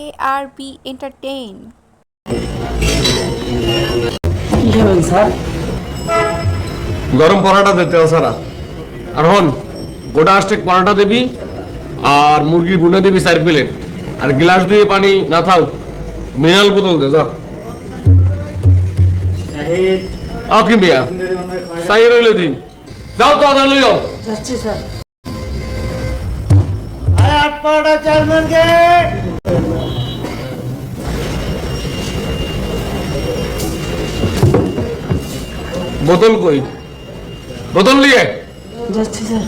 এ আর B entertain কি খাবেন sir? গরম পরোটা দিতে হবে সারা। আর হন গোটা আষ্টেক পরোটা দিবি আর মুরগির বুনে দিবি চার প্লেট। আর গ্লাস দিয়ে পানি না থাও মিনারেল বোতল দে যা। কি বিয়া চাই রইলে দিন। যাও তো আদা লইও। যাচ্ছি স্যার। বোতল কই? বোতল নিয়ে। যাচ্ছি স্যার।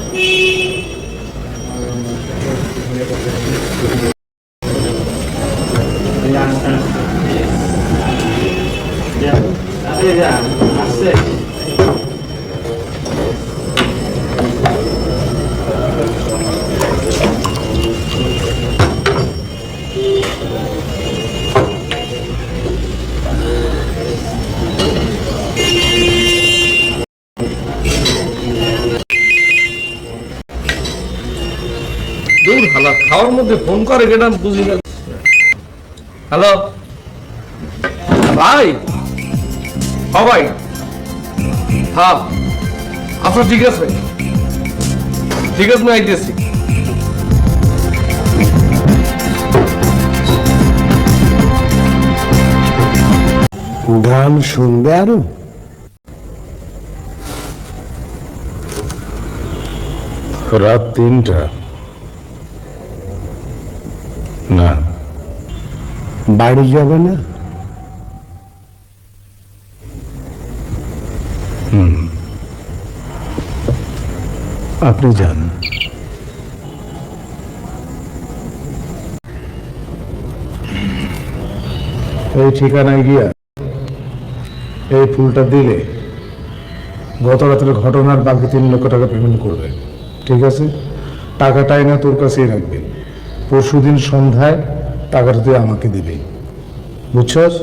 দূর হালা খাওয়ার মধ্যে ফোন করে আমি বুঝি না। হ্যালো? ভাই? হ ভাই। হ্যাঁ। আচ্ছা ঠিক আছে। ঠিক আছে আমি আইতেছি। গান শুনবে আরও? রাত তিনটা। না। বাড়ি যাবে না? আপনি যান। এই ঠিকানায় গিয়া এই ফুলটা দিলে গত রাতের ঘটনার বাকি তিন লক্ষ টাকা পেমেন্ট করবে। ঠিক আছে? টাকাটাই না তোর কাছেই রাখবে। পরশুদিন সন্ধ্যায় টাকাটা তুই আমাকে দিবি। বুঝছস